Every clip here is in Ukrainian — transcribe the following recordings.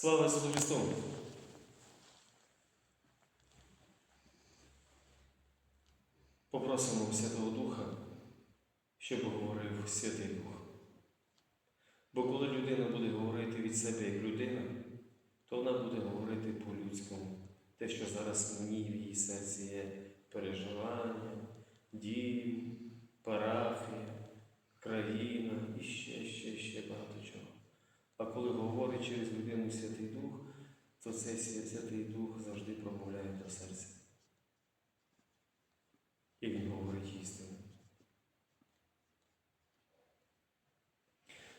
Слава Ісусу Христу! Попросимо Святого Духа, щоб говорив Святий Дух. Бо коли людина буде говорити від себе як людина, то вона буде говорити по-людському. Те, що зараз в ній в її серці є переживання, дім, парафія, країна і ще, ще, ще багато. А коли говорить через людину Святий Дух, то цей Святий Дух завжди промовляє до серця. І він говорить істину.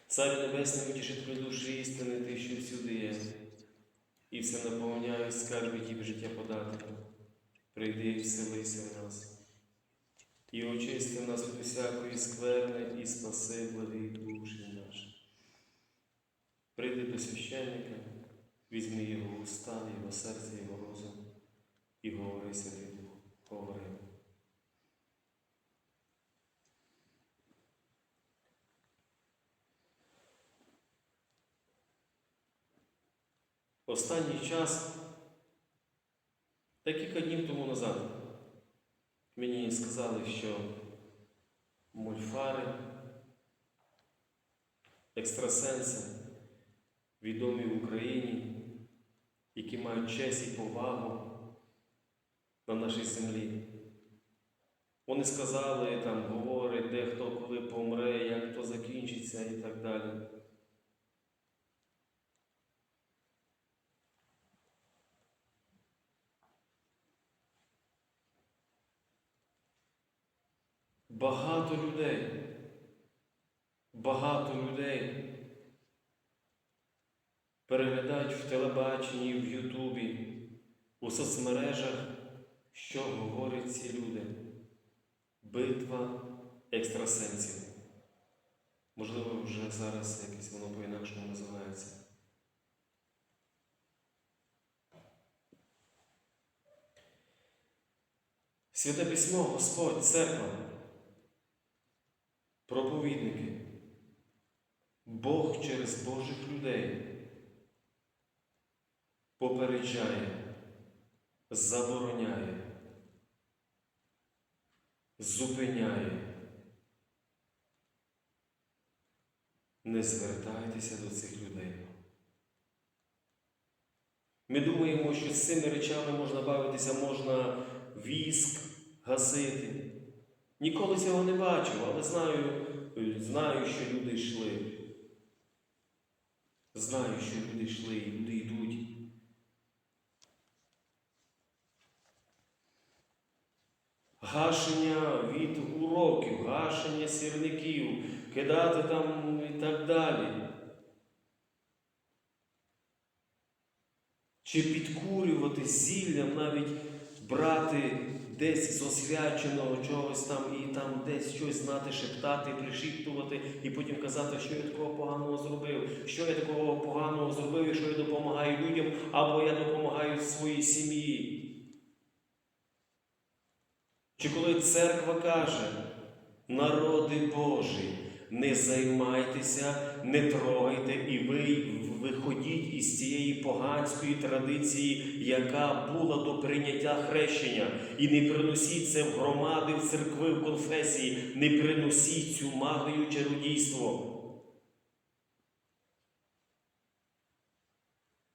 Царю Небесний, утішителю душі істини, ти, що всюди є, і все наповняє скарби ті життя подати. Прийди і вселися в нас, і очисти нас від усякої скверни, і спаси наші. Прийди до священника, візьми його уста, його серце, його розум, і говори Святий Дух, говори. Останній час, декілька днів тому назад, мені сказали, що мульфари, екстрасенси, відомі в Україні, які мають честь і повагу на нашій землі. Вони сказали, там говорять, де хто коли помре, як то закінчиться і так далі. Багато людей, багато людей переглядають в телебаченні, в Ютубі, у соцмережах, що говорять ці люди. Битва екстрасенсів. Можливо, вже зараз якось воно по-інакшому називається. Святе письмо, Господь, церква, проповідники, Бог через Божих людей попереджає, забороняє, зупиняє. Не звертайтеся до цих людей. Ми думаємо, що з цими речами можна бавитися, можна віск гасити. Ніколи цього не бачив, але знаю, знаю, що люди йшли. Знаю, що люди йшли і люди Гашення від уроків, гашення сірників, кидати там і так далі. Чи підкурювати зіллям, навіть брати десь з освяченого чогось там і там десь щось знати, шептати, пришіптувати, і потім казати, що я такого поганого зробив, що я такого поганого зробив, і що я допомагаю людям, або я допомагаю своїй сім'ї. Чи коли церква каже, народи Божі, не займайтеся, не трогайте, і ви виходіть із цієї поганської традиції, яка була до прийняття хрещення, і не приносіть це в громади, в церкви, в конфесії, не приносіть цю магію чародійство.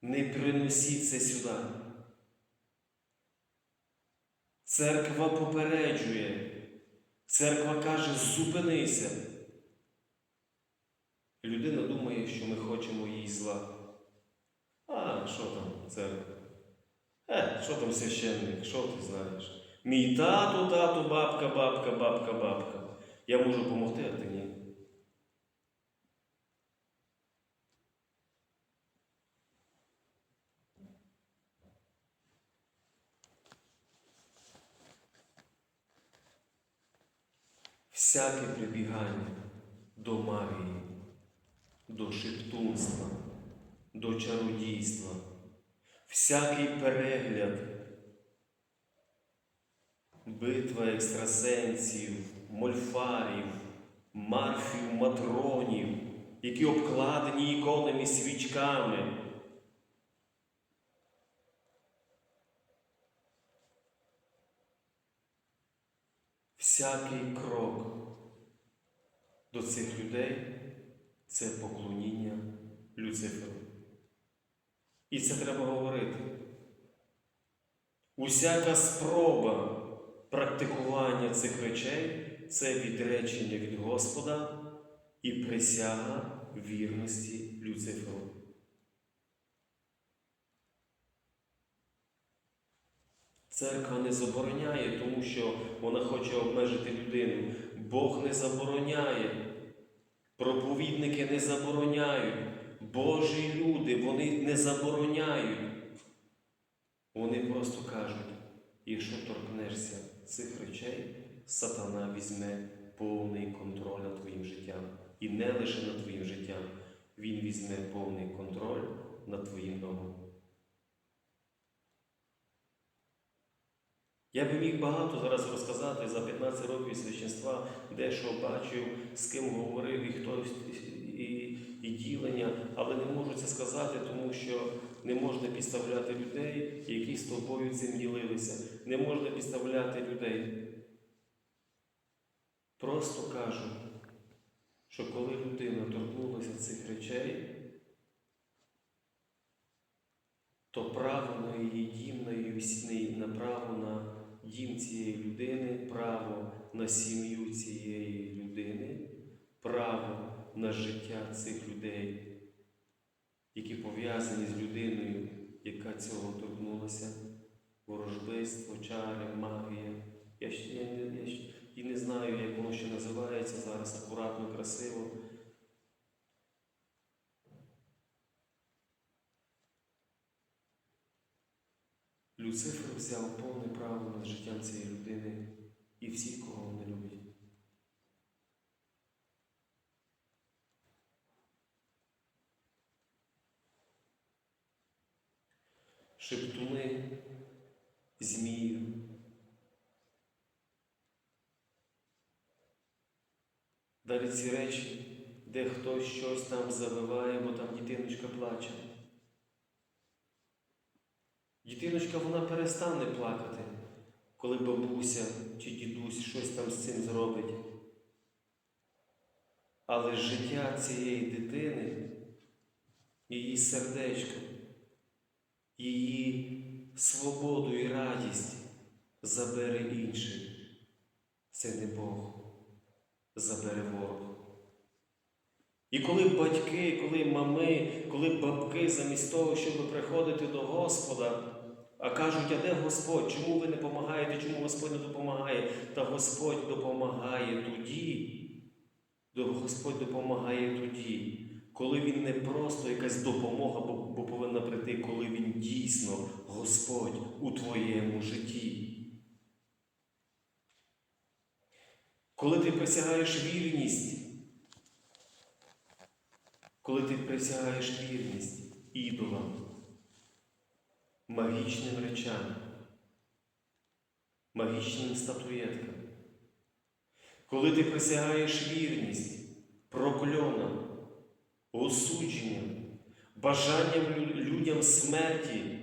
Не приносіть це сюди. Церква попереджує. Церква каже, зупинися. Людина думає, що ми хочемо їй зла. А, що там, церква? Е, що там священник, що ти знаєш? Мій тато, тато, бабка, бабка, бабка, бабка. Я можу допомогти, а ти ні. всяке прибігання до магії, до шептунства, до чародійства, всякий перегляд, битва екстрасенсів, мольфарів, марфів, матронів, які обкладені іконами свічками. Всякий крок, до цих людей це поклоніння Люциферу. І це треба говорити. Усяка спроба практикування цих речей це відречення від Господа і присяга вірності Люциферу. Церква не забороняє, тому що вона хоче обмежити людину. Бог не забороняє. Проповідники не забороняють. Божі люди, вони не забороняють. Вони просто кажуть, якщо торкнешся цих речей, сатана візьме повний контроль над твоїм життям. І не лише над твоїм життям, він візьме повний контроль над твоїм домом. Я би міг багато зараз розказати за 15 років священства, де що бачив, з ким говорив і хто і, і ділення, але не можу це сказати, тому що не можна підставляти людей, які з тобою цим ділилися. Не можна підставляти людей. Просто кажу, що коли людина торкнулася цих речей, то право на її дім, на її на цієї людини, право на сім'ю цієї людини, право на життя цих людей, які пов'язані з людиною, яка цього торкнулася, ворожбиство, чари, магія. Я я, я, ще і не знаю, як воно ще називається зараз акуратно, красиво. Люцифер взяв повне право над життям цієї людини і всіх, кого не любить. Шептуни, змію. Далі ці речі, де хтось щось там завиває, бо там дитиночка плаче. Дитиночка вона перестане плакати, коли бабуся чи дідусь щось там з цим зробить. Але життя цієї дитини, її сердечко, її свободу і радість забере інший. Це не Бог, забере ворог. І коли батьки, коли мами, коли бабки, замість того, щоб приходити до Господа, а кажуть, а де Господь? Чому ви не допомагаєте? Чому Господь не допомагає? Та Господь допомагає тоді. Господь допомагає тоді, коли Він не просто якась допомога, бо, повинна прийти, коли Він дійсно Господь у твоєму житті. Коли ти присягаєш вірність, коли ти присягаєш вірність ідолам, магічним речам, магічним статуєткам, коли ти присягаєш вірність прокльонам, осудженням, бажанням людям смерті,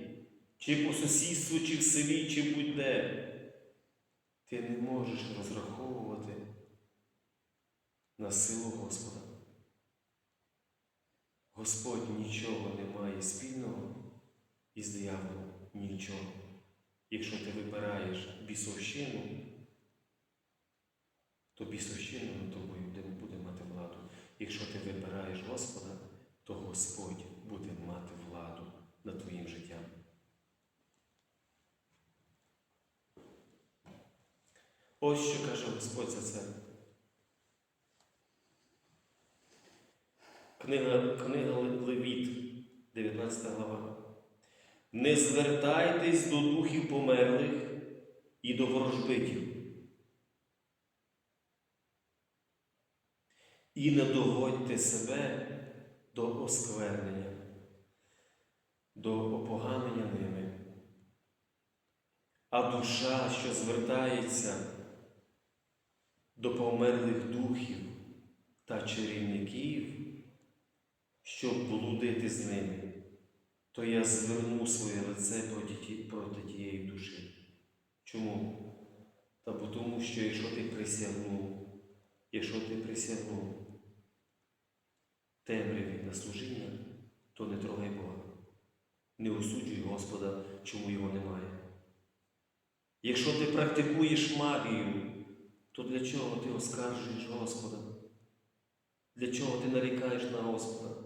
чи по сусідству, чи в селі, чи будь-де, ти не можеш розраховувати на силу Господа. Господь нічого не має спільного із дияволом нічого. Якщо ти вибираєш бісовщину, то бісовщина над тобою буде- буде мати владу. Якщо ти вибираєш Господа, то Господь буде мати владу над твоїм життям. Ось що каже Господь за це. Книга, книга Левіт, 19 глава. Не звертайтесь до духів померлих і до ворожбитів. І не доводьте себе до осквернення, до опоганення ними. А душа, що звертається до померлих духів та чарівників, щоб блудити з ними, то я зверну своє лице проти, проти тієї душі. Чому? Та бо тому, що якщо ти присягнув, якщо ти присягнув темряві на служіння, то не трогай Бога. Не осуджуй Господа, чому його немає. Якщо ти практикуєш магію, то для чого ти оскаржуєш Господа? Для чого ти нарікаєш на Господа?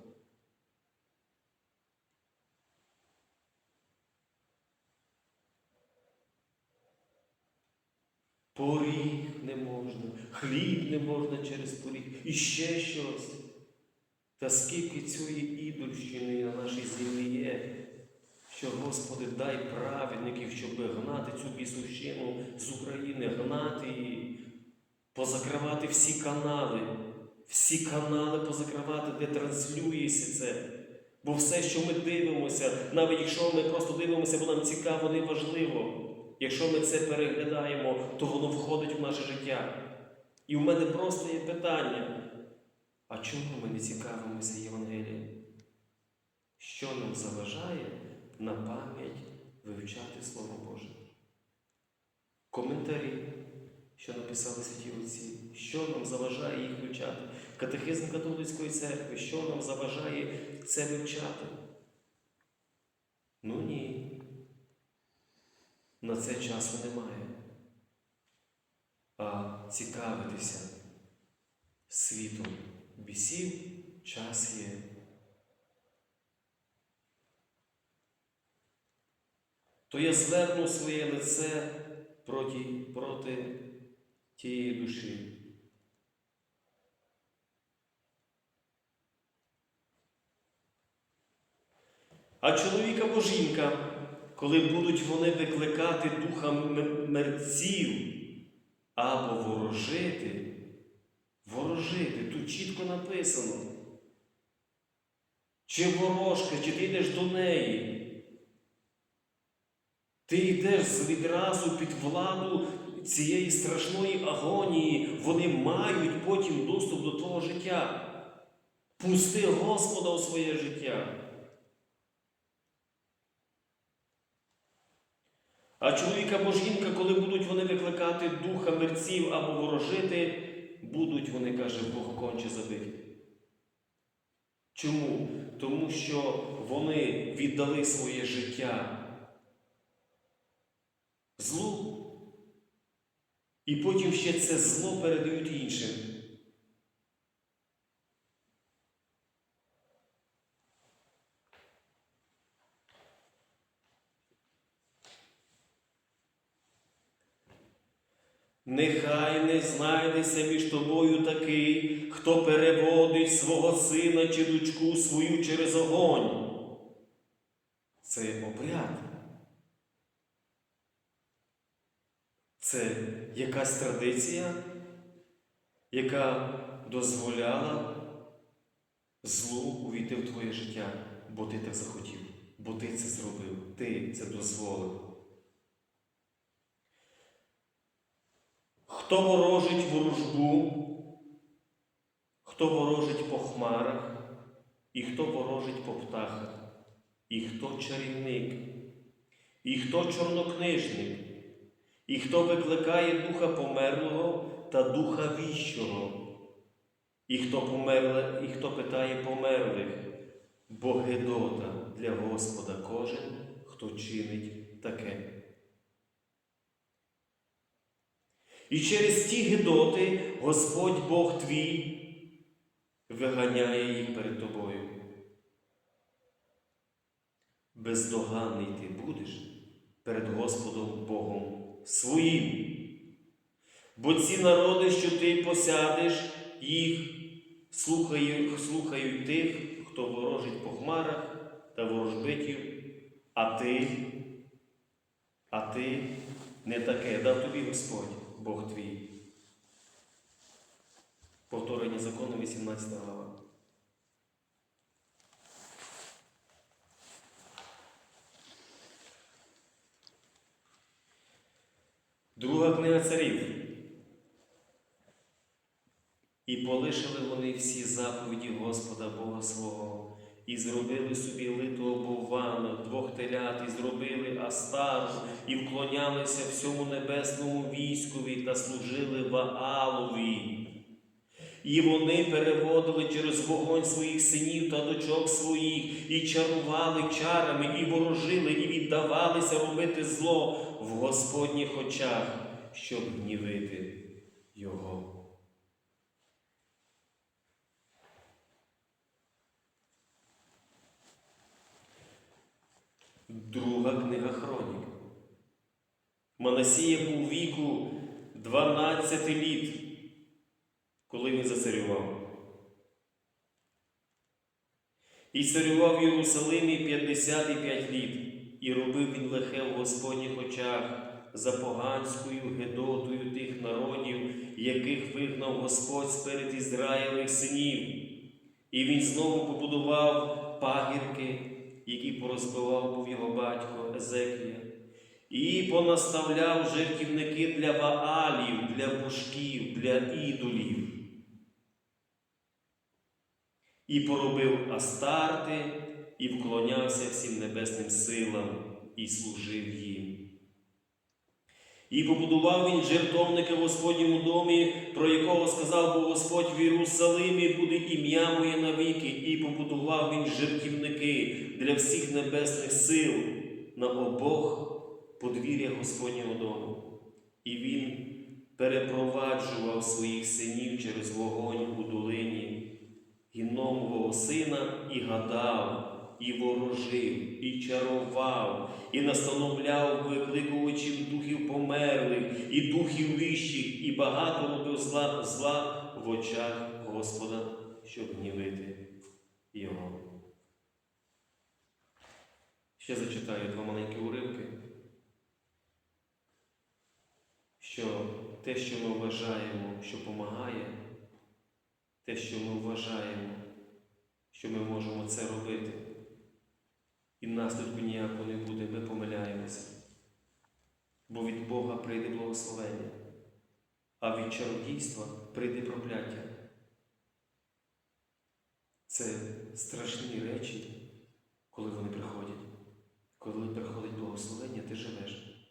Поріг не можна, хліб не можна через поріг, і ще щось. Та скільки цієї ідольщини на нашій землі є, що, Господи, дай праведників, щоб гнати цю бісущину з України, гнати її, позакривати всі канали, всі канали позакривати, де транслюється це. Бо все, що ми дивимося, навіть якщо ми просто дивимося, бо нам цікаво, не важливо. Якщо ми це переглядаємо, то воно входить в наше життя. І в мене просто є питання. А чому ми не цікавимося Євангелієм? Що нам заважає на пам'ять вивчати Слово Боже? Коментарі, що написали святі отці, що нам заважає їх вивчати? Катехизм католицької церкви, що нам заважає це вивчати? Ну ні. На це часу немає. А цікавитися світом бісів час є. То я зверну своє лице проти, проти тієї душі. А чоловік або жінка, коли будуть вони викликати духа мерців або ворожити, ворожити, тут чітко написано. Чи ворожка, чи ти йдеш до неї? Ти йдеш відразу під владу цієї страшної агонії, вони мають потім доступ до твого життя. Пусти Господа у своє життя. А чоловік або жінка, коли будуть вони викликати духа мерців або ворожити, будуть вони, каже Бог, конче забиті. Чому? Тому що вони віддали своє життя злу, і потім ще це зло передають іншим. Нехай не знайдеться між тобою такий, хто переводить свого сина чи дочку свою через огонь. Це обряд. Це якась традиція, яка дозволяла злу увійти в твоє життя, бо ти так захотів, бо ти це зробив, ти це дозволив. Хто ворожить ворожбу, хто ворожить по хмарах, і хто ворожить по птахах, і хто чарівник, і хто чорнокнижник, і хто викликає духа померлого та духа віщого, і хто померле, і хто питає померлих, бо Гедота для Господа кожен, хто чинить таке. І через ті гидоти Господь Бог твій виганяє їх перед тобою. Бездоганний ти будеш перед Господом Богом своїм. Бо ці народи, що ти посядеш, їх слухають, слухають тих, хто ворожить по хмарах та ворожбитів, а ти, а ти не таке дав тобі Господь. Бог твій. Повторення закону 18 глава. Друга книга царів. І полишили вони всі заповіді Господа Бога свого, і зробили собі литого боввана, двох телят, і зробили астару, і вклонялися всьому небесному військові та служили Ваалові. І вони переводили через вогонь своїх синів та дочок своїх, і чарували чарами, і ворожили, і віддавалися робити зло в Господніх очах, щоб гнівити Його. Друга книга Хронік. Манасія був віку 12 літ, коли він зацарював. І царював в Єрусалимі 55 літ, і робив він лихе в Господніх очах за поганською гедотою тих народів, яких вигнав Господь сперед Ізраїлевих синів. І він знову побудував пагірки, які порозбивав був його батько Езекія, і понаставляв жертівники для ваалів, для бушків, для ідолів. І поробив астарти, і вклонявся всім небесним силам, і служив їм. І побудував він жертовника Господньому домі, про якого сказав Бог Господь в Єрусалимі буде ім'я моє навіки, і побудував він жертівники для всіх небесних сил на обох подвір'я Господнього дому. І він перепроваджував своїх синів через вогонь у долині, Гіномового сина і гадав, і ворожив, і чарував, і настановляв викликувачів духів померлих, і духів вищих, і багато робив зла, зла в очах Господа, щоб гнівити його. Ще зачитаю два маленькі уривки, що те, що ми вважаємо, що допомагає, те, що ми вважаємо, що ми можемо це робити, і наслідку ніякого не буде, ми помиляємося. Бо від Бога прийде благословення, а від чародійства прийде прокляття. Це страшні речі, коли вони приходять. Коли приходить благословення, ти живеш.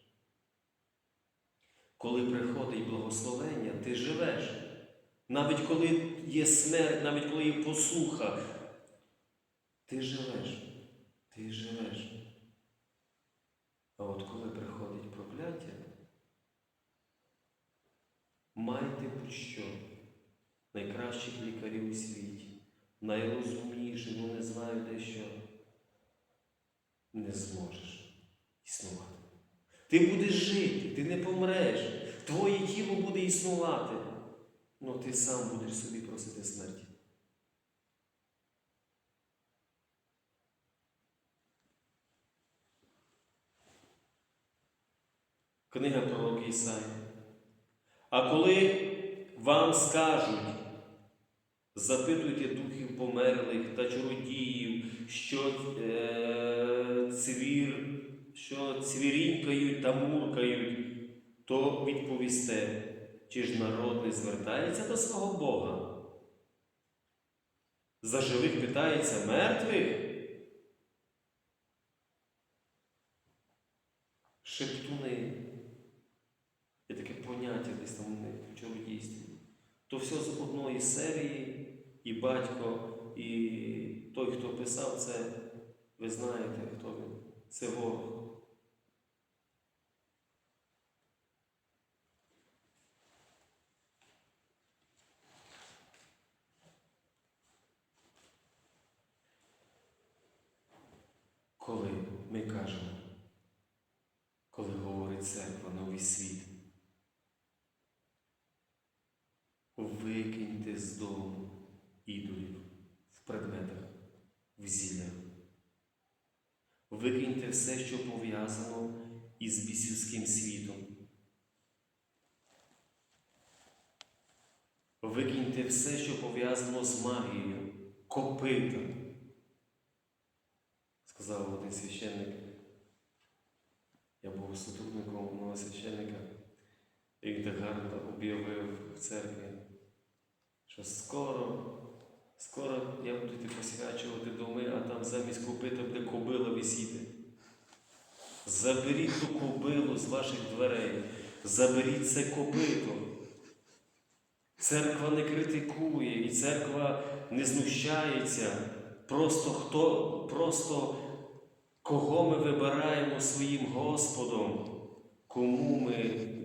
Коли приходить благословення, ти живеш. Навіть коли є смерть, навіть коли є посуха, ти живеш. Ти живеш. А от коли приходить прокляття, майте будь-що найкращих лікарів у світі, найрозумніших, ну не знаю дещо, не зможеш існувати. Ти будеш жити, ти не помреш, твоє тіло буде існувати, але ти сам будеш собі просити смерті. Книга пророка Ісаї. А коли вам скажуть, запитуйте духів померлих та чародіїв, що е, цвір, що цвірінькають та муркають, то відповісте, чи ж народ не звертається до свого Бога? За живих питається мертвих? Шептуни. Поняття десь там в чародійстві. То все з одної серії, і батько, і той, хто писав це, ви знаєте, хто він. Це ворог. Коли ми кажемо, коли говорить церква новий світ, викиньте з дому ідолів в предметах, в зіллях. Викиньте все, що пов'язано із бісівським світом. Викиньте все, що пов'язано з магією, копита. Сказав один священник. Я був сутурником одного священника, і він так об'явив в церкві, що скоро, скоро я буду посвячувати доми, а там замість копита буде кобила висіти. Заберіть ту кобилу з ваших дверей, заберіть це копито. Церква не критикує і церква не знущається. Просто хто, просто кого ми вибираємо своїм Господом, кому ми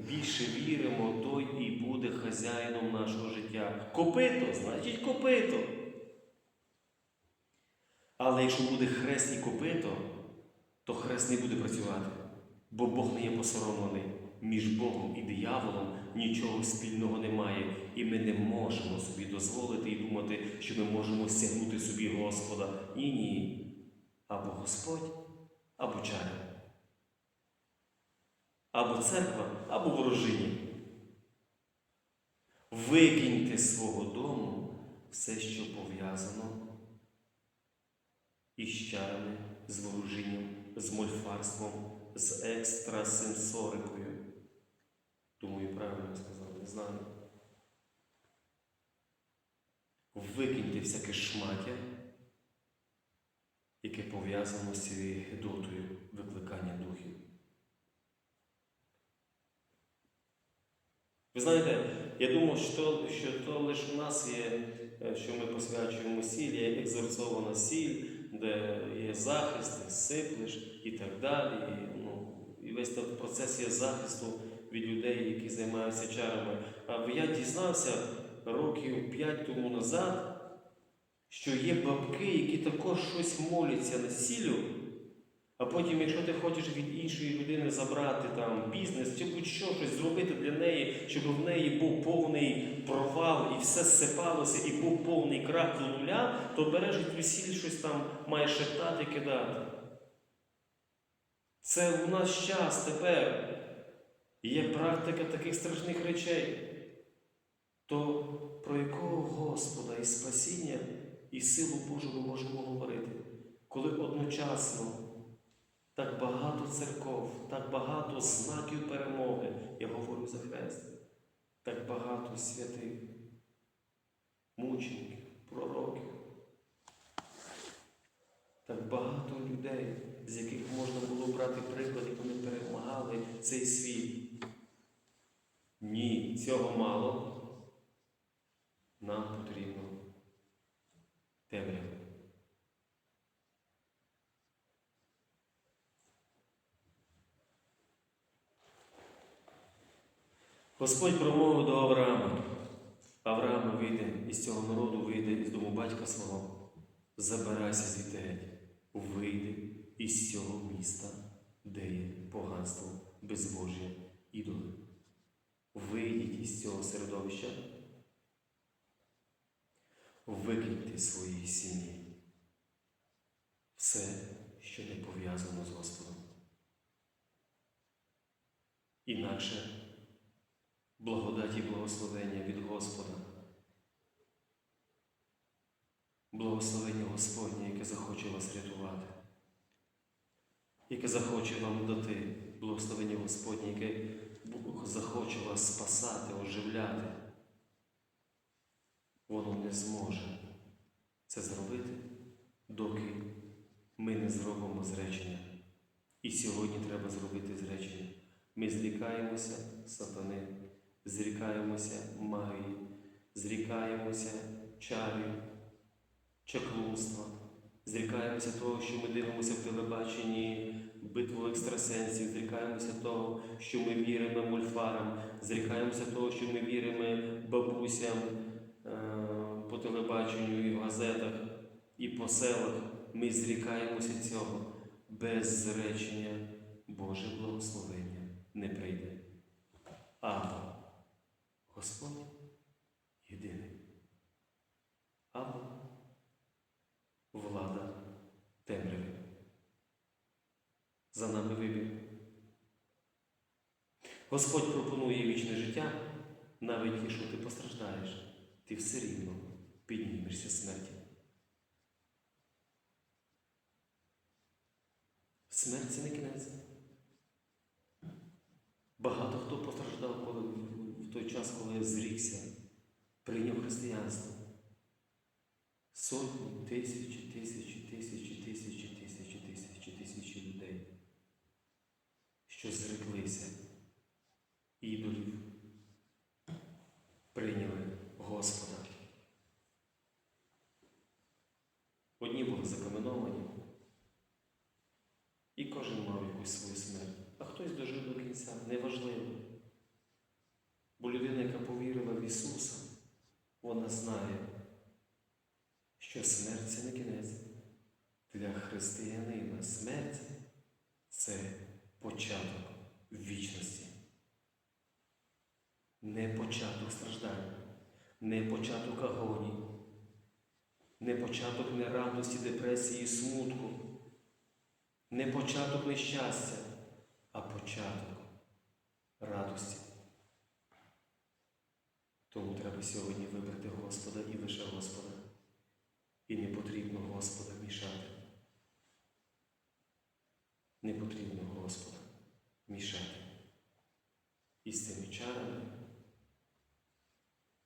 більше віримо, той і буде хазяїном нашого життя. Копито, значить копито. Але якщо буде хрест і копито, то хрест не буде працювати, бо Бог не є посоромлений. Між Богом і дияволом нічого спільного немає, і ми не можемо собі дозволити і думати, що ми можемо стягнути собі Господа. Ні, ні. Або Господь, або чаря. Або церква, або ворожині. Викиньте з свого дому все, що пов'язано із чарами, з ворожінням, з мольфарством, з екстрасенсорикою. Думаю, правильно сказав, не знаю. Викиньте всяке шмаття, яке пов'язано з цією гидотою викликання духів. Ви знаєте, я думав, що, що то лише у нас є, е, що ми посвячуємо сіль, є екзорцована сіль, де є захист, ти сиплеш і так далі. І, ну, і весь той процес є захисту від людей, які займаються чарами. А я дізнався років п'ять тому назад, що є бабки, які також щось моляться на сілю. А потім, якщо ти хочеш від іншої людини забрати там бізнес чи будь-що щось зробити для неї, щоб в неї був повний провал і все зсипалося, і був повний крах до нуля, то береш від весіль щось там маєш шептати, кидати. Це у нас час тепер. Є практика таких страшних речей. То про якого Господа і спасіння і силу Божу ми можемо говорити, коли одночасно так багато церков, так багато знаків перемоги, я говорю за хрест, так багато святих, мучеників, пророків, так багато людей, з яких можна було брати приклад, як вони перемагали цей світ. Ні, цього мало. Нам потрібно темрява. Господь промовив до Авраама. Авраама вийде із цього народу, вийде із дому батька свого. Забирайся звідти геть, вийди із цього міста, де є поганство, безбожжя, ідоли. Вийдіть із цього середовища, викиньте свої сім'ї. Все, що не пов'язано з Господом. Інакше благодаті і благословення від Господа. Благословення Господнє, яке захоче вас рятувати, яке захоче вам дати благословення Господнє, яке захоче вас спасати, оживляти. Воно не зможе це зробити, доки ми не зробимо зречення. І сьогодні треба зробити зречення. Ми зрікаємося сатани, зрікаємося магії, зрікаємося чарів, чаклунства, зрікаємося того, що ми дивимося в телебаченні битву екстрасенсів, зрікаємося того, що ми віримо мульфарам, зрікаємося того, що ми віримо бабусям е, по телебаченню і в газетах, і по селах. Ми зрікаємося цього. Без зречення Боже благословення не прийде. Або Господь єдиний. Або влада темряви. За нами вибір. Господь пропонує вічне життя, навіть якщо ти постраждаєш, ти все рівно піднімешся смерті. Смерть це не кінець. час, коли я зрікся, прийняв християнство. Сотні, тисячі, тисячі, тисячі, тисячі, тисячі, тисячі, тисячі людей, що зреклися ідолів, прийняли Господа. Одні були закаменовані, і кожен мав якусь свою смерть. А хтось дожив до кінця, неважливо. Людина, яка повірила в Ісуса, вона знає, що смерть це не кінець. Для християнина смерть це початок вічності. Не початок страждань, не початок агонії, не початок нерадості, депресії, смутку, не початок нещастя, а початок радості. Тому треба сьогодні вибрати Господа і лише Господа. І не потрібно Господа мішати. Не потрібно Господа мішати. І з цими чарами,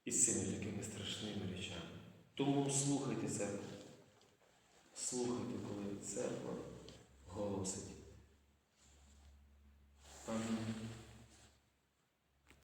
і з цими такими страшними речами. Тому слухайте церкву. Слухайте, коли церква голосить. Амінь.